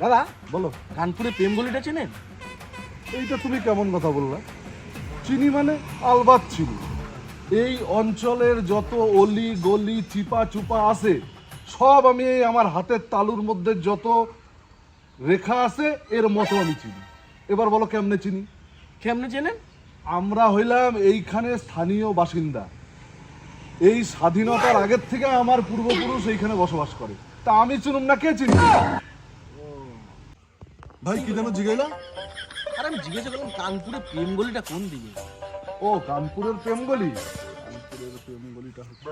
দাদা বলো। কানপুরে প্রেম গলিটা চেনেন? এইটা তুমি কেমন কথা বললা? চিনি মানে আলবাত চিনি। এই অঞ্চলের যত অলি গলি চিপা চুপা আছে সব আমি এই আমার হাতের তালুর মধ্যে যত রেখা আছে এর মতো আমি চিনি। এবার বলো কেমনে চিনি? কেমনে চেনেন? আমরা হইলাম এইখানে স্থানীয় বাসিন্দা। এই স্বাধীনতার আগের থেকে আমার পূর্বপুরুষ এইখানে বসবাস করে। তা আমি চিনুম না কে চিনি ভাই কি যেন জিগাইলা? আর আমি জিজ্ঞাসা করলাম কানপুরে প্রেম গলিটা কোন দিকে? ও কানপুরের প্রেমগলি কানপুরের প্রেমগলিটা হচ্ছে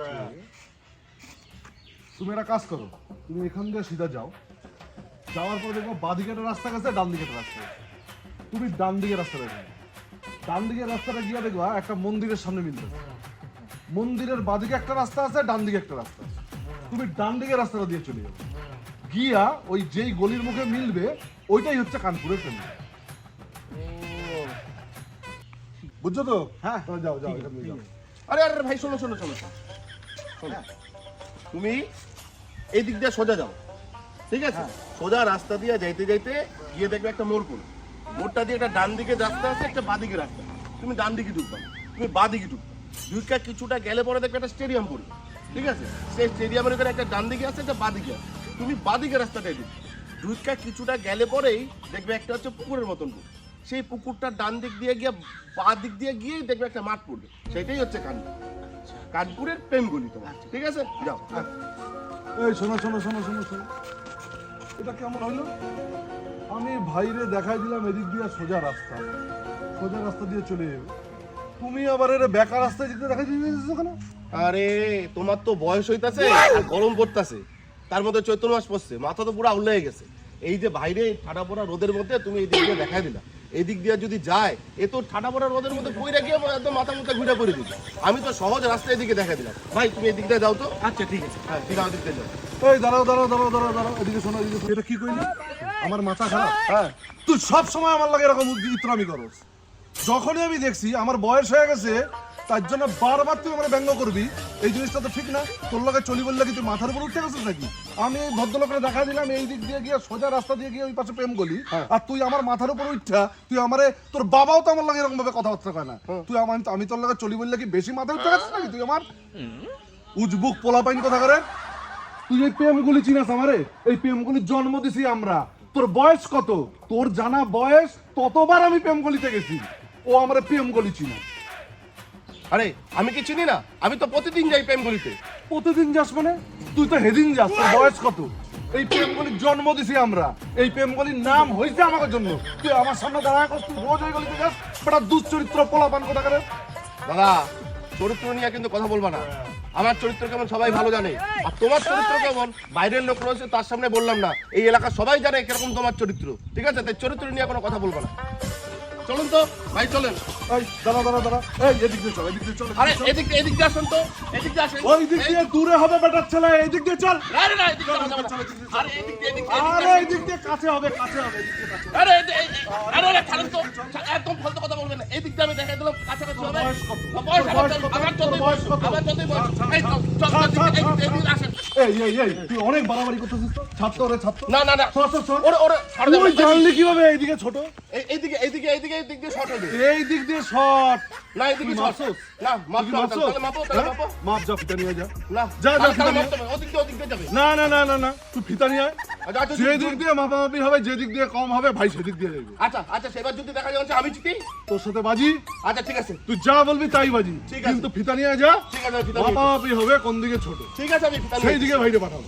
তুমি একটা কাজ করো তুমি এখান দিয়ে সিধা যাও। যাওয়ার পর দেখব বাঁদিকে একটা রাস্তা গেছে ডান দিকে একটা রাস্তা তুমি ডান দিকে রাস্তাটা যাও ডান দিকের রাস্তাটা গিয়ে দেখবা একটা মন্দিরের সামনে মিলবে। মন্দিরের বাঁদিকে একটা রাস্তা আছে ডান দিকে একটা রাস্তা তুমি ডান দিকের রাস্তাটা দিয়ে চলে যাবে গিয়া ওই যেই গলির মুখে মিলবে ওইটাই হচ্ছে কানপুরের প্রেমগলি বুঝছ তো? হ্যাঁ। যাও যাও এখান যাও। আরে আরে ভাই শোনো শোনো শোনো। শোনো। তুমি এই দিক দিয়ে সোজা যাও। ঠিক আছে? সোজা রাস্তা দিয়ে যাইতে যাইতে গিয়ে দেখবে একটা মোড় পড়বে মোড়টা দিয়ে একটা ডান দিকে রাস্তা আছে একটা বাঁ দিকে রাস্তা। তুমি ডান দিকে ঢুকবা। তুমি বাঁ দিকে ঢুকবা। ঢুকা কিছুটা গেলে পরে দেখবে একটা স্টেডিয়াম পড়বে ঠিক আছে? সেই স্টেডিয়ামের ওখানে একটা ডান দিকে আছে একটা বাঁ দিকে আছে। তুমি বাঁ দিকে রাস্তাটাই ঢুকবে। ঢুকা কিছুটা গেলে পরেই দেখবে একটা হচ্ছে পুকুরের মতন পুকুর সেই পুকুরটার ডান দিক দিয়ে গিয়ে বাঁ দিক দিয়ে গিয়ে দেখবে একটা মাঠ পড়বে সেটাই হচ্ছে কানপুর। কানপুরের প্রেমগুলি তোমার। ঠিক আছে? যাও। এই শোনো শোনো শোনো শোনো শোনো। এটা কেমন হলো? আমি ভাইরে দেখাই দিলাম এদিক দিয়ে সোজা রাস্তা। সোজা রাস্তা দিয়ে চলে যাবে তুমি আবার এর বেকার রাস্তায় যেতে দেখাই দিয়েছ কেন? আরে তোমার তো বয়স হইতাছে গরম পড়তাছে। তার মধ্যে চৈত্র মাস পড়ছে। মাথা তো পুরো আউলে গেছে। এই যে বাইরে ঠাডা পড়া রোদের মধ্যে তুমি এই দিক দিয়ে দেখাই দিলা। এদিক দিয়ে যদি যায় এ তো ঠাডা পড়া রোদের মধ্যে পইরা গিয়ে একদম মাথা মুথা ঘুরে পড়ে দিবে। আমি তো সহজ রাস্তা এদিকে দেখা দিলাম। ভাই তুমি এই দিক দিয়ে যাও তো। আচ্ছা ঠিক আছে। হ্যাঁ ঠিক আছে দিক দিয়ে যাও। এই দাঁড়াও দাঁড়াও দাঁড়াও দাঁড়াও দাঁড়াও এদিকে শোনো এদিকে শোনো। এটা কি কইলি? আমার মাথা খারাপ। হ্যাঁ। তুই সব সময় আমার লাগে এরকম ইত্রামি করস। যখনই আমি দেখছি আমার বয়স হয়ে গেছে তার জন্য বারবার তুই আমার ব্যঙ্গ করবি। এই জিনিসটা তো ঠিক না। তোর লগে চলি বললে কি তুই মাথার উপর উঠতে গেছিস নাকি? আমি এই ভদ্রলোকের দেখা দিলাম এই দিক দিয়ে গিয়ে সোজা রাস্তা দিয়ে গিয়ে ওই পাশে প্রেম গলি আর তুই আমার মাথার উপর উঠছা তুই আমারে তোর বাবাও তো আমার লাগে এরকম ভাবে কথাবার্তা কয় না। তুই আমার আমি তোর লগে চলি বললে কি বেশি মাথায় উঠতে গেছিস নাকি তুই আমার? উজবুক পোলা পাইন কথা করে। তুই এই প্রেমগুলি চিনাস আমারে? এই প্রেম প্রেমগুলির জন্ম দিছি আমরা। তোর বয়স কত? তোর জানা বয়স ততবার আমি প্রেমগুলিতে গেছি। ও আমার প্রেমগুলি চিনা। আরে আমি কি চিনি না? আমি তো প্রতিদিন যাই প্রেম প্রেমগুলিতে। প্রতিদিন যাস মানে? তুই তো হেদিন যাস তোর বয়স কত? এই প্রেমগুলির জন্ম দিছি আমরা। এই প্রেমগুলির নাম হয়েছে আমার জন্য। তুই আমার সামনে দাঁড়ায় করছ তুই রোজ ওই গলিতে যাস বেটা দুশ্চরিত্র পোলা পান কথা করে দাদা চরিত্র নিয়ে কিন্তু কথা বলবা না। আমার চরিত্র কেমন সবাই ভালো জানে। আর তোমার চরিত্র কেমন? বাইরের লোক রয়েছে তার সামনে বললাম না। এই এলাকার সবাই জানে কীরকম তোমার চরিত্র। ঠিক আছে? তাই চরিত্র নিয়ে কোনো কথা বলবা না। চলুন তো ভাই চলেন। এই দাঁড়া দাঁড়া দাঁড়া। এই এদিক দিয়ে চল এদিক দিয়ে চল আরে এদিক এদিক দিয়ে আসুন তো এদিক দিয়ে আসেন। ওই দিক দিয়ে দূরে হবে বেটার ছেলে এই দিক দিয়ে চল। আরে না এদিক দিয়ে না। আরে এদিক দিয়ে এদিক দিয়ে, এদিক দিয়ে। দিয়ে কাছে হবে কাছে হবে এদিক দিয়ে কাছে আরে আরে আরে ছাড়েন তো একদম ফালতু কথা বলবেন না। এদিক দিয়ে আমি দেখাই দিলাম কাছাকাছি হবে। বয়স কত? বয়স আমার যতই বয়স আমার যতই বয়স এই চল চল এদিক- এদিক- এদিক আসেন এই এই এই তুই অনেক বাড়াবাড়ি করতেছিস তো। ছাত্র ছাত্র না না না। সর, সর, সর। ওরে ওরে তুই। জানলি কীভাবে এইদিকে ছোট? এই- এইদিকে এইদিকে এইদিকে এইদিক দিয়ে শর্ট হবে। এই দিক দিয়ে শর্ট না এইদিকে মাপছোস? না মাপ তুই দাও, মাপছোস? তাহলে মাপো তাহলে হ্যাঁ? মাপো। মাপ যা ফিতা নিয়ে যা। না যা, যা, তাহলে- তাহলে ফিতা মাপতে ওদিক দিয়ে ওদিক দিয়ে যাবে। না না না না না। তুই ফিতা নিয়ে আয়। যে দিক দিয়ে মাপামাপি হবে যে দিক দিয়ে কম হবে ভাই সেদিক দিয়ে যাবে আচ্ছা আচ্ছা সেবার যদি দেখা যাচ্ছে আমি জিতি তোর সাথে বাজি? আচ্ছা ঠিক আছে। তুই যা বলবি তাই বাজি। ঠিক আছে। কিন্তু ফিতা নিয়ে যা। ঠিক আছে আমি ফিতা মাপামাপি হবে কোন দিকে ছোট। ঠিক আছে আমি ফিতা সেই দিকে ভাইরে পাঠাবো।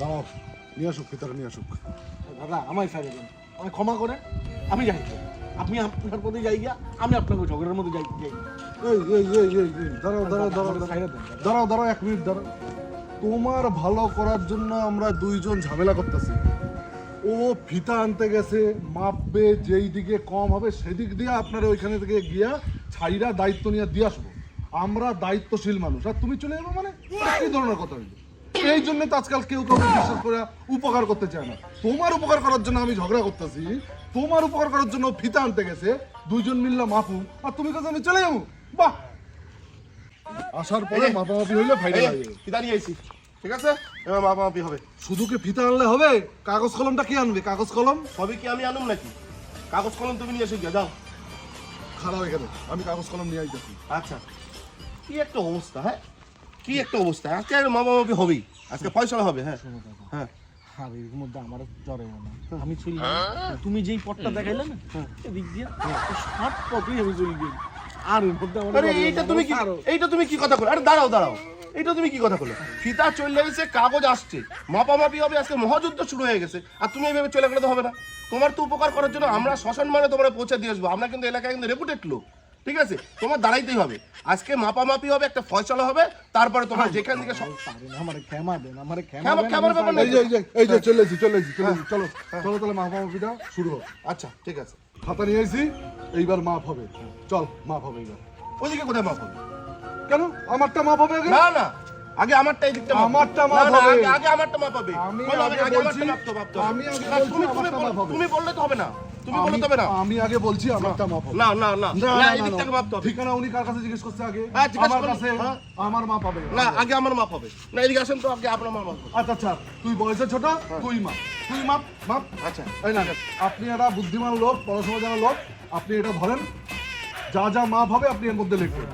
দাঁড়াও নিয়ে আসুক ফিতাটা নিয়ে আসুক। দাদা আমায় দেন। আমায় ক্ষমা করেন। আমি যাই। আপনি আপনার পথে যাই গিয়া আমি আপনাকে ঝগড়ার মধ্যে যাই দাঁড়াও দাঁড়াও। দাঁড়াও দাঁড়াও এক মিনিট দাঁড়াও। তোমার ভালো করার জন্য আমরা দুইজন ঝামেলা করতেছি। ও ফিতা আনতে গেছে, মাপবে, যেই দিকে কম হবে সেদিক দিয়ে আপনারা ওইখানে থেকে গিয়া ছাইরা দায়িত্ব নিয়ে দিয়ে আসব। আমরা দায়িত্বশীল মানুষ। আর তুমি চলে যাব মানে? কি ধরনের কথা এই জন্য তো আজকাল কেউ কাউকে বিশ্বাস করে উপকার করতে চায় না। তোমার উপকার করার জন্য আমি ঝগড়া করতেছি, তোমার উপকার করার জন্য ফিতা আনতে গেছে, দুইজন মিললে মাপু, আর তুমি কাছে আমি চলে যাব। বাহ! আসার পরে মাপামাপি হইলে ফাইনাল হয়ে যাবে। ফিতা নিয়ে আইছি। ঠিক আছে? এবার মাপামাপি হবে। শুধু কি ফিতা আনলে হবে? কাগজ কলমটা কি আনবে? কাগজ কলম? সবই কি আমি আনুম নাকি? কাগজ কলম তুমি নিয়ে এসে গিয়ে যাও। খারাপ এখানে। আমি কাগজ কলম নিয়ে আইতেছি। আচ্ছা। কি একটা অবস্থা হ্যাঁ? কি একটা অবস্থা? আজকে আর মাপামাপি হবেই। আজকে ফয়সলা হবে হ্যাঁ। হ্যাঁ। মধ্যে আমার না। আমি চলি তুমি যেই পথটা দেখাইলে না এদিক দিয়ে শর্ট পথেই আমি চলি আর আরে এইটা তুমি কি এইটা তুমি কি কথা বলো? আরে দাঁড়াও দাঁড়াও। এইটা তুমি কি কথা বলো? ফিতা চলে গেছে কাগজ আসছে। মাপামাপি হবে আজকে মহাযুদ্ধ শুরু হয়ে গেছে। আর তুমি এইভাবে চলে গেলে তো হবে না। তোমার তো উপকার করার জন্য আমরা শ্মশান মানে তোমরা পৌঁছে দিয়ে আসব। আমরা কিন্তু এলাকায় কিন্তু রেপুটেড লোক। ঠিক আছে? তোমার দাঁড়াইতেই হবে। আজকে মাপামাপি হবে একটা ফয়সলা হবে। তারপরে তোমার যেখান থেকে সব- আমার ক্ষমা দেন আমার ক্ষমা ক্ষমা- ক্ষমার ব্যাপার এই যে এই যে এই যে চলে এসেছি চলে এসেছি চলে এসেছি। চলো চলো তাহলে মাপামাপিটা শুরু হোক। আচ্ছা ঠিক আছে। খাতা নিয়ে আইছি এইবার মাপ হবে। চল মাপ হবে এইবার। ওইদিকে কোথায় মাপ হবে? কেন? আমারটা মাপ হবে আগে? না না। আগে আমারটা এই দিকটা আমারটা মাপ না, হবে। আগে- আগে আমারটা মাপ হবে। আমি আগে আমারটা মাপতে হবে। আমি আগে তুমি- তুমি মাপ। তুমি বললে তো হবে না। তুমি বললে তো হবে না। আমি আগে বলছি আমারটা মাপ হবে। না না না। না, এই দিক না, থেকে না। ঠিকানা উনি কার কাছে জিজ্ঞেস করছে আগে? হ্যাঁ, আমার কাছে হ্যাঁ। আমার মাপ হবে। না আগে আমার মাপ হবে। না এদিকে আসেন তো আগে আপনার মাপ হবে। আচ্ছা আচ্ছা। তুই বয়সে ছোট তুই মাপ তুই মাপ মাপ। আচ্ছা এই না আপনি একটা বুদ্ধিমান লোক পড়াশোনা জানা লোক আপনি এটা ধরেন যা যা মাপ হবে আপনি এর মধ্যে লিখবেন।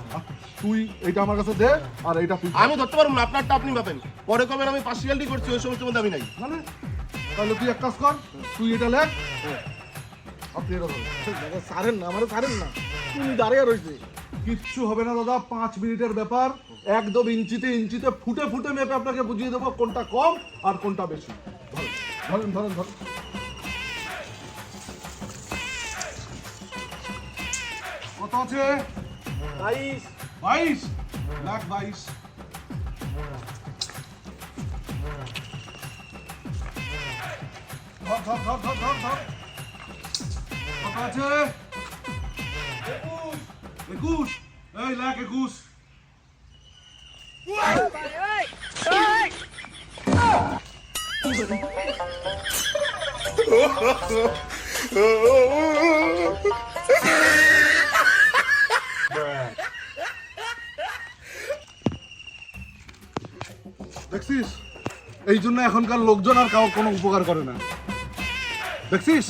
তুই এটা আমার কাছে দে আর এটা তুই আমি ধরতে পারব না আপনারটা আপনি পাবেন পরে কবেন আমি পার্সিয়ালিটি করছি ওই সমস্ত মধ্যে আমি নাই। মানে? তাহলে তুই এক কাজ কর তুই এটা লেখ। আপনি এটা ধরেন। ছাড়েন না আমার ছাড়েন না। তুমি দাঁড়িয়ে রয়েছে কিচ্ছু হবে না দাদা পাঁচ মিনিটের ব্যাপার। একদম ইঞ্চিতে ইঞ্চিতে ফুটে ফুটে মেপে আপনাকে বুঝিয়ে দেবো কোনটা কম আর কোনটা বেশি। ধরেন ধরেন ধরেন। কত আছে? বাইশ। বাইশ? লাখ বাইশ। ধর ধর ধর ধর ধর ধর। কত আছে? একুশ। একুশ? এই লাখ একুশ। দেখছিস? এই জন্য এখনকার লোকজন আর কাউ কোনো উপকার করে না। দেখছিস?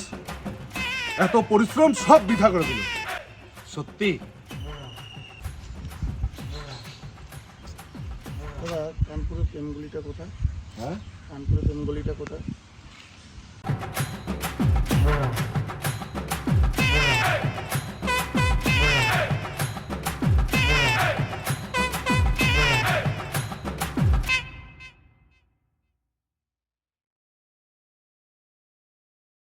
এত পরিশ্রম সব বৃথা করে দিল। সত্যি? কানপুরের প্রেমগুলিটা কোথায়? হ্যাঁ? কানপুরের প্রেমগুলিটা কোথায়?